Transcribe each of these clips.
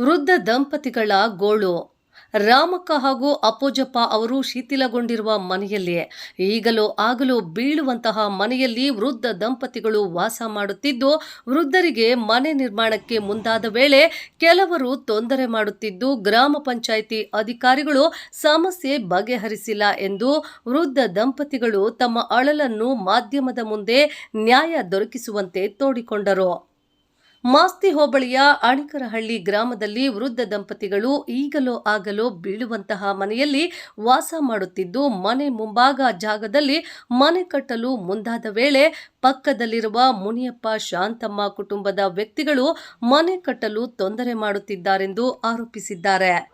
ವೃದ್ಧ ದಂಪತಿಗಳ ಗೋಳು. ರಾಮಕ್ಕ ಹಾಗೂ ಅಪ್ಪೋಜಪ್ಪ ಅವರು ಶಿಥಿಲಗೊಂಡಿರುವ ಮನೆಯಲ್ಲಿ ಈಗಲೂ ಆಗಲೂ ಬೀಳುವಂತಹ ಮನೆಯಲ್ಲಿ ವೃದ್ಧ ದಂಪತಿಗಳು ವಾಸ ಮಾಡುತ್ತಿದ್ದು, ವೃದ್ಧರಿಗೆ ಮನೆ ನಿರ್ಮಾಣಕ್ಕೆ ಮುಂದಾದ ವೇಳೆ ಕೆಲವರು ತೊಂದರೆ ಮಾಡುತ್ತಿದ್ದು, ಗ್ರಾಮ ಪಂಚಾಯಿತಿ ಅಧಿಕಾರಿಗಳು ಸಮಸ್ಯೆ ಬಗೆಹರಿಸಿಲ್ಲ ಎಂದು ವೃದ್ಧ ದಂಪತಿಗಳು ತಮ್ಮ ಅಳಲನ್ನು ಮಾಧ್ಯಮದ ಮುಂದೆ ನ್ಯಾಯ ದೊರಕಿಸುವಂತೆ ತೋಡಿಕೊಂಡರು. ಮಾಸ್ತಿ ಹೋಬಳಿಯ ಅಣಿಕರಹಳ್ಳಿ ಗ್ರಾಮದಲ್ಲಿ ವೃದ್ಧ ದಂಪತಿಗಳು ಈಗಲೋ ಆಗಲೋ ಬೀಳುವಂತಹ ಮನೆಯಲ್ಲಿ ವಾಸ ಮಾಡುತ್ತಿದ್ದು, ಮನೆ ಮುಂಭಾಗ ಜಾಗದಲ್ಲಿ ಮನೆ ಕಟ್ಟಲು ಮುಂದಾದ ವೇಳೆ ಪಕ್ಕದಲ್ಲಿರುವ ಮುನಿಯಪ್ಪ ಶಾಂತಮ್ಮ ಕುಟುಂಬದ ವ್ಯಕ್ತಿಗಳು ಮನೆ ಕಟ್ಟಲು ತೊಂದರೆ ಮಾಡುತ್ತಿದ್ದಾರೆಂದು ಆರೋಪಿಸಿದ್ದಾರೆ.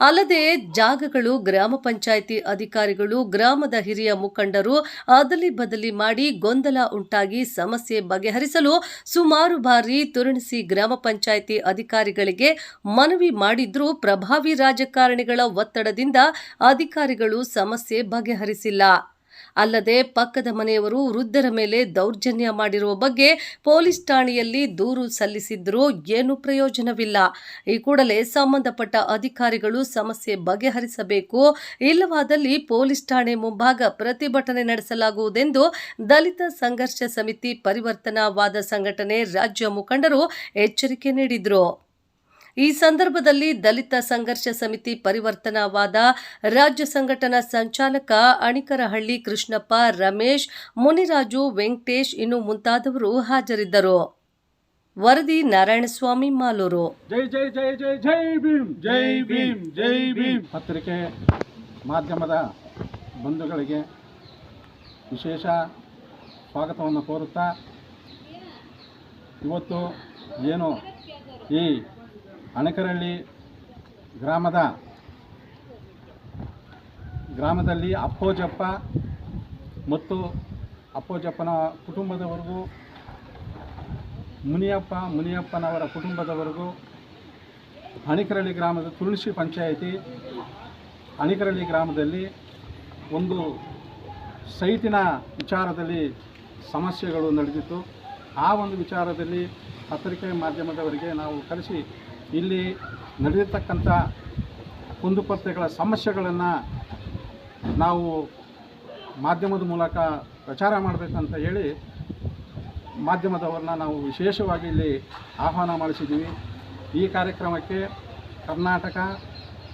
ಅಲ್ಲದೆ ಜಾಗಗಳು, ಗ್ರಾಮ ಪಂಚಾಯಿತಿ ಅಧಿಕಾರಿಗಳು, ಗ್ರಾಮದ ಹಿರಿಯ ಮುಖಂಡರು ಅದಲಿ ಬದಲಿ ಮಾಡಿ ಗೊಂದಲ ಉಂಟಾಗಿ ಸಮಸ್ಯೆ ಬಗೆಹರಿಸಲು ಸುಮಾರು ಬಾರಿ ತುರುಣಿಸಿ ಗ್ರಾಮ ಪಂಚಾಯಿತಿ ಅಧಿಕಾರಿಗಳಿಗೆ ಮನವಿ ಮಾಡಿದ್ರೂ ಪ್ರಭಾವಿ ರಾಜಕಾರಣಿಗಳ ಒತ್ತಡದಿಂದ ಅಧಿಕಾರಿಗಳು ಸಮಸ್ಯೆ ಬಗೆಹರಿಸಿಲ್ಲ. ಅಲ್ಲದೆ ಪಕ್ಕದ ಮನೆಯವರು ವೃದ್ಧರ ಮೇಲೆ ದೌರ್ಜನ್ಯ ಮಾಡಿರುವ ಬಗ್ಗೆ ಪೊಲೀಸ್ ಠಾಣೆಯಲ್ಲಿ ದೂರು ಸಲ್ಲಿಸಿದ್ರೂ ಏನು ಪ್ರಯೋಜನವಿಲ್ಲ. ಈ ಕೂಡಲೇ ಸಂಬಂಧಪಟ್ಟ ಅಧಿಕಾರಿಗಳು ಸಮಸ್ಯೆ ಬಗೆಹರಿಸಬೇಕು. ಇಲ್ಲವಾದಲ್ಲಿ ಪೊಲೀಸ್ ಠಾಣೆ ಮುಂಭಾಗ ಪ್ರತಿಭಟನೆ ನಡೆಸಲಾಗುವುದೆಂದು ದಲಿತ ಸಂಘರ್ಷ ಸಮಿತಿ ಪರಿವರ್ತನಾವಾದ ಸಂಘಟನೆ ರಾಜ್ಯ ಮುಖಂಡರು ಎಚ್ಚರಿಕೆ ನೀಡಿದರು. ಈ ಸಂದರ್ಭದಲ್ಲಿ ದಲಿತ ಸಂಘರ್ಷ ಸಮಿತಿ ಪರಿವರ್ತನಾವಾದ ರಾಜ್ಯ ಸಂಘಟನಾ ಸಂಚಾಲಕ ಅಣಿಕರಹಳ್ಳಿ ಕೃಷ್ಣಪ್ಪ, ರಮೇಶ್, ಮುನಿರಾಜು, ವೆಂಕಟೇಶ್ ಇನ್ನು ಮುಂತಾದವರು ಹಾಜರಿದ್ದರು. ವರದಿ ನಾರಾಯಣಸ್ವಾಮಿ, ಮಾಲೂರು. ಜೈ ಜೈ ಜೈ ಜೈ ಜೈ ಭೀಮ್ ಜೈ ಭೀಮ್ ಜೈ ಭೀಮ್. ಪತ್ರಿಕೆ ಮಾಧ್ಯಮದ ಬಂಧುಗಳಿಗೆ ವಿಶೇಷ ಸ್ವಾಗತವನ್ನು ಕೋರುತ್ತಾ, ಇವತ್ತು ಏನು ಈ ಅಣಕರಳ್ಳಿ ಗ್ರಾಮದ ಗ್ರಾಮದಲ್ಲಿ ಅಪ್ಪೋಜಪ್ಪ ಮತ್ತು ಅಪ್ಪೋಜಪ್ಪನ ಕುಟುಂಬದವರೆಗೂ, ಮುನಿಯಪ್ಪ, ಮುನಿಯಪ್ಪನವರ ಕುಟುಂಬದವರೆಗೂ, ಅಣಿಕರಳ್ಳಿ ಗ್ರಾಮದ ತುಳಸಿ ಪಂಚಾಯಿತಿ ಅಣಿಕರಳ್ಳಿ ಗ್ರಾಮದಲ್ಲಿ ಒಂದು ಸೈಟಿನ ವಿಚಾರದಲ್ಲಿ ಸಮಸ್ಯೆಗಳು ನಡೆದಿತ್ತು. ಆ ಒಂದು ವಿಚಾರದಲ್ಲಿ ಪತ್ರಿಕೆ ಮಾಧ್ಯಮದವರಿಗೆ ನಾವು ಕರೆಸಿ ಇಲ್ಲಿ ನಡೆದಿರ್ತಕ್ಕಂಥ ಕುಂದುಕೊರತೆಗಳ ಸಮಸ್ಯೆಗಳನ್ನು ನಾವು ಮಾಧ್ಯಮದ ಮೂಲಕ ಪ್ರಚಾರ ಮಾಡಬೇಕಂತ ಹೇಳಿ ಮಾಧ್ಯಮದವ್ರನ್ನ ನಾವು ವಿಶೇಷವಾಗಿ ಇಲ್ಲಿ ಆಹ್ವಾನ ಮಾಡಿಸಿದ್ದೀವಿ. ಈ ಕಾರ್ಯಕ್ರಮಕ್ಕೆ ಕರ್ನಾಟಕ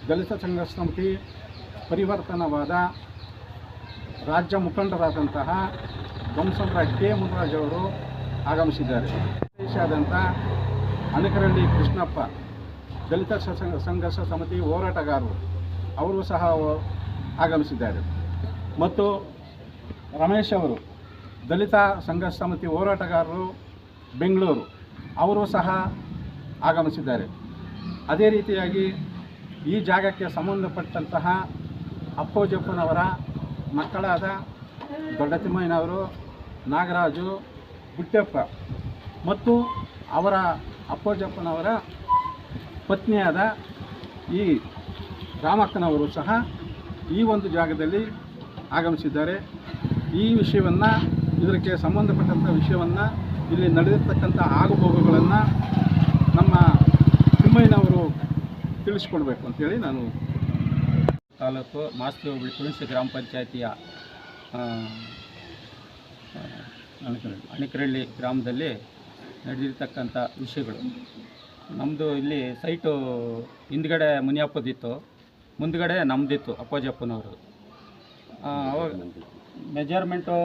ದಲಿತ ಸಂಘರ್ಷ ಸಮಿತಿ ಪರಿವರ್ತನವಾದ ರಾಜ್ಯ ಮುಖಂಡರಾದಂತಹ ಧ್ವಂಸಂದ್ರ ಕೆ. ಮುನರಾಜ್ ಅವರು ಆಗಮಿಸಿದ್ದಾರೆ. ಆದಂಥ ಅಣಕರಳ್ಳಿ ಕೃಷ್ಣಪ್ಪ ದಲಿತ ಸಂಘರ್ಷ ಸಮಿತಿ ಹೋರಾಟಗಾರರು, ಅವರು ಸಹ ಆಗಮಿಸಿದ್ದಾರೆ. ಮತ್ತು ರಮೇಶ್ ಅವರು, ದಲಿತ ಸಂಘರ್ಷ ಸಮಿತಿ ಹೋರಾಟಗಾರರು, ಬೆಂಗಳೂರು, ಅವರು ಸಹ ಆಗಮಿಸಿದ್ದಾರೆ. ಅದೇ ರೀತಿಯಾಗಿ ಈ ಜಾಗಕ್ಕೆ ಸಂಬಂಧಪಟ್ಟಂತಹ ಅಪ್ಪೋಜಪ್ಪನವರ ಮಕ್ಕಳಾದ ದೊಡ್ಡ ತಿಮ್ಮಯ್ಯನವರು ನಾಗರಾಜು ಗುಟ್ಟಪ್ಪ ಮತ್ತು ಅವರ ಅಪ್ಪೋಜಪ್ಪನವರ ಪತ್ನಿಯಾದ ಈ ರಾಮಕ್ಕನವರು ಸಹ ಈ ಒಂದು ಜಾಗದಲ್ಲಿ ಆಗಮಿಸಿದ್ದಾರೆ. ಈ ವಿಷಯವನ್ನು, ಇದಕ್ಕೆ ಸಂಬಂಧಪಟ್ಟಂಥ ವಿಷಯವನ್ನು, ಇಲ್ಲಿ ನಡೆದಿರ್ತಕ್ಕಂಥ ಆಗುಹೋಗುಗಳನ್ನು ನಮ್ಮ ತಿಮ್ಮಯ್ಯನವರು ತಿಳಿಸ್ಕೊಡ್ಬೇಕು ಅಂತೇಳಿ ನಾನು ತಾಲೂಕು ಮಾಸ್ತಿ ಹೋಬಳಿ ತುಳಸಿ ಗ್ರಾಮ ಪಂಚಾಯತಿಯ ಅಣಿಕರಳ್ಳಿ ಗ್ರಾಮದಲ್ಲಿ ನಡೆದಿರ್ತಕ್ಕಂಥ ವಿಷಯಗಳು. ನಮ್ಮದು ಇಲ್ಲಿ ಸೈಟು ಹಿಂದ್ಗಡೆ ಮುನಿಯಪ್ಪದಿತ್ತು, ಮುಂದ್ಗಡೆ ನಮ್ಮದಿತ್ತು ಅಪ್ಪಾಜಪ್ಪನವರು ಅವಾಗ ಮೆಜರ್ಮೆಂಟು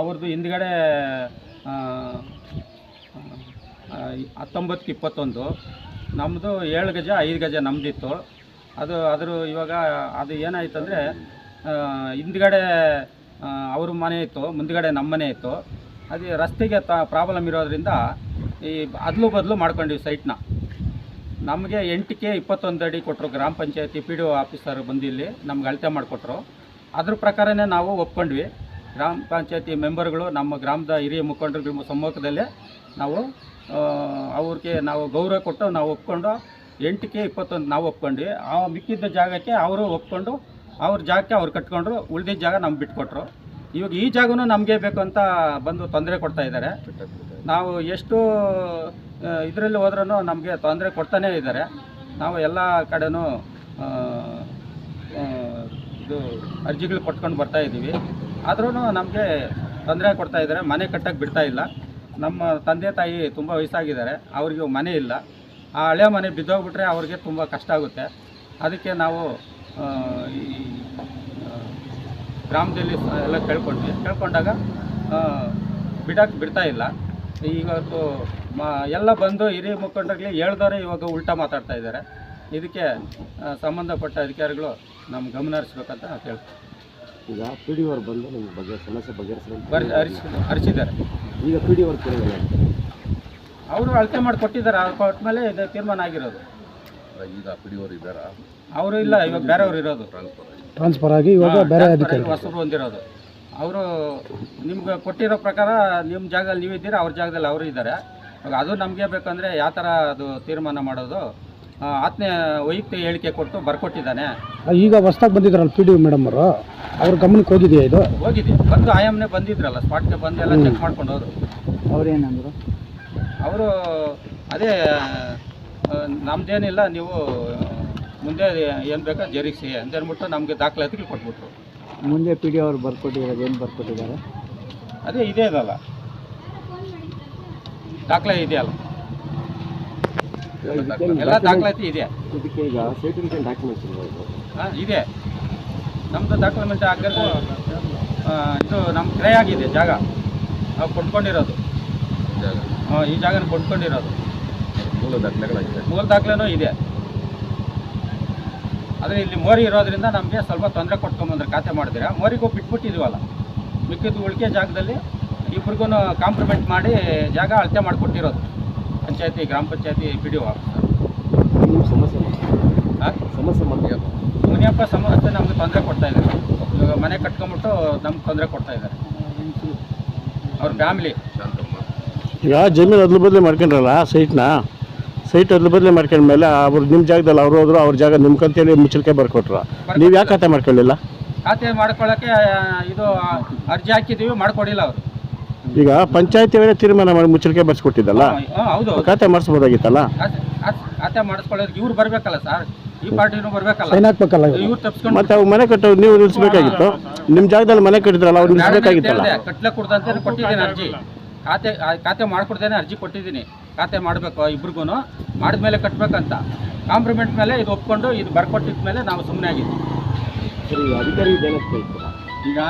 ಅವ್ರದ್ದು ಹಿಂದ್ಗಡೆ ಹತ್ತೊಂಬತ್ತು ಇಪ್ಪತ್ತೊಂದು ನಮ್ಮದು ಏಳು ಗಜ, ಐದು ಗಜ ನಮ್ಮದಿತ್ತು ಅದು, ಅದ್ರ ಇವಾಗ ಅದು ಏನಾಯ್ತು ಅಂದರೆ ಹಿಂದ್ಗಡೆ ಅವ್ರ ಮನೆ ಇತ್ತು, ಮುಂದ್ಗಡೆ ನಮ್ಮ ಮನೆ ಇತ್ತು. ಅದು ರಸ್ತೆಗೆ ತ, ಪ್ರಾಬ್ಲಮ್ ಇರೋದ್ರಿಂದ ಈ ಅದಲು ಬದಲು ಮಾಡ್ಕೊಂಡಿವಿ ಸೈಟ್ನ ನಮಗೆ ಎಂಟಕ್ಕೆ ಇಪ್ಪತ್ತೊಂದು ಅಡಿ ಕೊಟ್ಟರು ಗ್ರಾಮ ಪಂಚಾಯತಿ ಪಿ ಡಿ ಒ ಆಫೀಸರ್ ಬಂದು ಇಲ್ಲಿ ನಮ್ಗೆ ಅಳತೆ ಮಾಡಿಕೊಟ್ರು. ಅದ್ರ ಪ್ರಕಾರನೇ ನಾವು ಒಪ್ಕೊಂಡ್ವಿ. ಗ್ರಾಮ ಪಂಚಾಯತಿ ಮೆಂಬರ್ಗಳು ನಮ್ಮ ಗ್ರಾಮದ ಹಿರಿಯ ಮುಖಂಡರುಗಳ ಸಮ್ಮುಖದಲ್ಲೇ ನಾವು ಅವ್ರಿಗೆ ನಾವು ಗೌರವ ಕೊಟ್ಟು ನಾವು ಒಪ್ಕೊಂಡು ಎಂಟಕ್ಕೆ ಇಪ್ಪತ್ತೊಂದು ನಾವು ಒಪ್ಕೊಂಡ್ವಿ. ಆ ಮಿಕ್ಕಿದ್ದ ಜಾಗಕ್ಕೆ ಅವರು ಒಪ್ಕೊಂಡು ಅವ್ರ ಜಾಗಕ್ಕೆ ಅವ್ರು ಕಟ್ಕೊಂಡ್ರು. ಉಳಿದಿದ್ದ ಜಾಗ ನಮ್ಗೆ ಬಿಟ್ಕೊಟ್ರು. ಇವಾಗ ಈ ಜಾಗನೂ ನಮಗೆ ಬೇಕು ಅಂತ ಬಂದು ತೊಂದರೆ ಕೊಡ್ತಾ ಇದ್ದಾರೆ. ನಾವು ಎಷ್ಟು ಇದರಲ್ಲಿ ಹೋದ್ರೂ ನಮಗೆ ತೊಂದರೆ ಕೊಡ್ತಾನೇ ಇದ್ದಾರೆ. ನಾವು ಎಲ್ಲ ಕಡೆನೂ ಇದು ಅರ್ಜಿಗಳು ಕೊಟ್ಕೊಂಡು ಬರ್ತಾ ಇದ್ದೀವಿ. ಆದ್ರೂ ನಮಗೆ ತೊಂದರೆ ಕೊಡ್ತಾ ಇದ್ದಾರೆ. ಮನೆ ಕಟ್ಟಕ್ಕೆ ಬಿಡ್ತಾ ಇಲ್ಲ. ನಮ್ಮ ತಂದೆ ತಾಯಿ ತುಂಬ ವಯಸ್ಸಾಗಿದ್ದಾರೆ. ಅವ್ರಿಗೆ ಮನೆ ಇಲ್ಲ. ಆ ಹಳೆ ಮನೆ ಬಿದ್ದೋಗ್ಬಿಟ್ರೆ ಅವ್ರಿಗೆ ತುಂಬ ಕಷ್ಟ ಆಗುತ್ತೆ. ಅದಕ್ಕೆ ನಾವು ಗ್ರಾಮದಲ್ಲಿ ಎಲ್ಲ ಕೇಳ್ಕೊಂಡ್ವಿ. ಕೇಳ್ಕೊಂಡಾಗ ಬಿಡಕ್ಕೆ ಬಿಡ್ತಾ ಇಲ್ಲ. ಇವತ್ತು ಮ ಎಲ್ಲ ಬಂದು ಹಿರಿಯ ಮುಖಂಡರಿಗೆ ಹೇಳ್ದವ್ರೆ ಇವಾಗ ಉಲ್ಟಾ ಮಾತಾಡ್ತಾ ಇದ್ದಾರೆ. ಇದಕ್ಕೆ ಸಂಬಂಧಪಟ್ಟ ಅಧಿಕಾರಿಗಳು ನಮ್ಮ ಗಮನ ಹರಿಸ್ಬೇಕಂತ ನಾವು ಕೇಳ್ತೀವಿ ಈಗ ಪಿ ಡಿ ಅವ್ರು ಬಂದು ನಿಮ್ಮ ಬಗ್ಗೆ ಸಮಸ್ಯೆ ಬಗೆಹರಿಸಲು ಬರ್ ಹರಿಸಿ ಹರಿಸಿದ್ದಾರೆ. ಈಗ ಪಿ ಡಿ ಅವ್ರು ಅಳತೆ ಮಾಡಿ ಕೊಟ್ಟಿದ್ದಾರೆ. ಆ ಕೊಟ್ಟ ಮೇಲೆ ಇದು ತೀರ್ಮಾನ ಆಗಿರೋದು. ಈಗ ಪಿ ಡಿ ಅವ್ರು ಇದ್ದಾರಾ? ಅವರು ಇಲ್ಲ ಇವಾಗ ಬೇರೆಯವ್ರು ಇರೋದು. ಟ್ರಾನ್ಸ್ಫರ್ ಆಗಿ ಇವಾಗ ಬೇರೆ ಅಧಿಕಾರಿ ಹೊಸಬ್ರು ಹೊಂದಿರೋದು. ಅವರು ನಿಮ್ಗೆ ಕೊಟ್ಟಿರೋ ಪ್ರಕಾರ ನಿಮ್ಮ ಜಾಗದಲ್ಲಿ ನೀವು ಇದ್ದೀರಾ ಅವ್ರ ಜಾಗದಲ್ಲಿ ಅವರು ಇದ್ದಾರೆ. ಇವಾಗ ಅದು ನಮಗೆ ಬೇಕಂದರೆ ಯಾವ ಥರ ಅದು ತೀರ್ಮಾನ ಮಾಡೋದು ಆತ್ನೇ ಆತ್ಮೀಯ ವೈಯಕ್ತಿಕ ಹೇಳಿಕೆ ಕೊಟ್ಟು ಬರ್ಕೊಟ್ಟಿದ್ದಾನೆ. ಈಗ ಹೊಸ್ದಾಗಿ ಬಂದಿದ್ರಲ್ಲ ಪಿ ಡಿ ಮೇಡಮ್ ಅವರು. ಅವ್ರ ಗಮನಕ್ಕೆ ಹೋಗಿದೆಯಾ ಇದು? ಹೋಗಿದೆ ಬಂದು ಆಯಾಮನೆ ಬಂದಿದ್ರಲ್ಲ ಸ್ಪಾಟ್ಗೆ ಬಂದು ಎಲ್ಲ ಚೆಕ್ ಮಾಡ್ಕೊಂಡು ಹೋದ್ರು. ಅವ್ರೇನಂದ್ರು? ಅವರು ಅದೇ ನಮ್ದೇನಿಲ್ಲ ನೀವು ಮುಂದೆ ಏನು ಬೇಕೋ ಜರಿಸಿ ಅಂತ ಹೇಳ್ಬಿಟ್ಟು ನಮಗೆ ದಾಖಲಾತಿಗಳು ಕೊಟ್ಬಿಟ್ರು ಮುಂದೆ ಪಿ ಡಿ ಅವ್ರು ಬರ್ಕೊಟ್ಟಿರೋದು ಏನು ಬರ್ಕೊಟ್ಟಿದ್ದಾರೆ? ಅದೇ ಇದೇ ಅದಲ್ಲ ದಾಖಲೆ ಇದೆಯಲ್ಲ ಎಲ್ಲ ದಾಖಲಾತಿ ಇದೆ. ಇದಕ್ಕೆ ಈಗ ಸರ್ಟಿಫಿಕೇಟ್ ಡಾಕ್ಯುಮೆಂಟ್ಸ್ ಇದೆ. ನಮ್ಮದು ಡಾಕ್ಯುಮೆಂಟ್ ಹಾಕಿದ್ರೆ ಇದು ನಮ್ಮ ಕ್ರಯ ಆಗಿದೆ ಜಾಗ. ನಾವು ಕೊಂಡ್ಕೊಂಡಿರೋದು. ಈ ಜಾಗನ ಕೊಂಡ್ಕೊಂಡಿರೋದು. ಮೂಲ ದಾಖಲೆಗಳಾಗಿದೆ. ಮೂಲ ದಾಖಲೆನೂ ಇದೆ. ಆದರೆ ಇಲ್ಲಿ ಮೋರಿ ಇರೋದ್ರಿಂದ ನಮಗೆ ಸ್ವಲ್ಪ ತೊಂದರೆ ಕೊಟ್ಕೊಂಬಂದ್ರೆ ಖಾತೆ ಮಾಡಿದ್ರೆ. ಮೋರಿಗೂ ಬಿಟ್ಬಿಟ್ಟಿದ್ವಲ್ಲ. ಮಿಕ್ಕಿದ ಉಳಿಕೆ ಜಾಗದಲ್ಲಿ ಇಬ್ರಿಗೂ ಕಾಂಪ್ರಮೈಂಟ್ ಮಾಡಿ ಜಾಗ ಅಳತೆ ಮಾಡಿಕೊಟ್ಟಿರೋದು. ಪಂಚಾಯತಿ ಗ್ರಾಮ ಪಂಚಾಯತಿ ಬಿ ಡಿ ಒ ಸಮಸ್ಯೆ ಸಮಸ್ಯೆ ಮಾಡಿ ಮುನಿಯಪ್ಪ ಸಮಸ್ಯೆ ನಮಗೆ ತೊಂದರೆ ಕೊಡ್ತಾ ಇದ್ದಾರೆ. ಇವಾಗ ಮನೆ ಕಟ್ಕೊಂಬಿಟ್ಟು ನಮ್ಗೆ ತೊಂದರೆ ಕೊಡ್ತಾ ಇದ್ದಾರೆ. ಅವ್ರ ಫ್ಯಾಮಿಲಿ ಈಗ ಜಮೀನು ಅದ್ಲು ಬದಲು ಮಾಡ್ಕೊಂಡ್ರಲ್ಲ ಸೈಟ್ನ ಸೈಟ್ ಅದ್ಲು ಬದಲು ಮಾಡ್ಕೊಂಡ್ಮೇಲೆ ಅವ್ರು ನಿಮ್ಮ ಜಾಗದಲ್ಲಿ ಅವ್ರು ಹೋದ್ರು ಅವ್ರ ಜಾಗ ನಿಮ್ಗಂತೇಳಿ ಮುಚ್ಚಲಿಕ್ಕೆ ಬರ್ಕೊಟ್ರು. ನೀವು ಯಾಕೆ ಖಾತೆ ಮಾಡ್ಕೊಳ್ಳಿಲ್ಲ? ಖಾತೆ ಮಾಡ್ಕೊಳ್ಳೋಕ್ಕೆ ಇದು ಅರ್ಜಿ ಹಾಕಿದ್ದೀವಿ ಮಾಡ್ಕೊಡಿಲ್ಲ ಅವರು. ಈಗ ಪಂಚಾಯತಿ ಅವರೇ ತೀರ್ಮಾನ ಮಾಡಿ ಮುಚ್ಚಲಿಕೆ ಬರ್ಸ್ಕೊಟ್ಟಿದ್ದಲ್ಲ ಹೌದು ಖಾತೆ ಮಾಡಿಸ್ಬೋದಾಗಿತ್ತಲ್ಲ? ಖಾತೆ- ಮಾಡಿಸ್ಕೊಳ್ಳೋದಕ್ಕೆ ಇವ್ರು ಬರಬೇಕಲ್ಲ ಸರ್? ಈ ಪಾರ್ಟಿನೂ ಬರಬೇಕಲ್ಲ. ಸೈನ್ ಹಾಕ್ಬೇಕಲ್ಲ ಇವ್ರು ತಪ್ಪಿಸ್ಕೊಂಡು ಮತ್ತೆ ಅವ್ರು ಮನೆ ಕಟ್ಟೋ ನೀವು ನಿಲ್ಲಿಸ್ಬೇಕಾಗಿತ್ತು ನಿಮ್ಮ ಜಾಗದಲ್ಲಿ ಮನೆ ಕಟ್ಟಿದ್ರಲ್ಲ ಅವ್ರು ನಿಲ್ಲಿಸ್ಬೇಕಾಗಿತ್ತಲ್ಲ ಕಟ್ಲೆ ಕೊಡ್ದಂತೆ ಕೊಟ್ಟಿದ್ದೀನಿ ಅರ್ಜಿ. ಖಾತೆ ಆ ಖಾತೆ ಮಾಡ್ಕೊಡ್ದೇನೆ ಅರ್ಜಿ ಕೊಟ್ಟಿದ್ದೀನಿ. ಖಾತೆ ಮಾಡಬೇಕು ಇಬ್ರಿಗೂ ಮಾಡಿದ್ಮೇಲೆ ಕಟ್ಟಬೇಕಂತ ಕಾಂಪ್ರಿಮೆಂಟ್ ಮೇಲೆ ಇದು ಒಪ್ಕೊಂಡು ಇದು ಬರ್ಕೊಟ್ಟಿದ ಮೇಲೆ ನಾವು ಸುಮ್ಮನೆ ಆಗಿದ್ದೀವಿ ಈಗ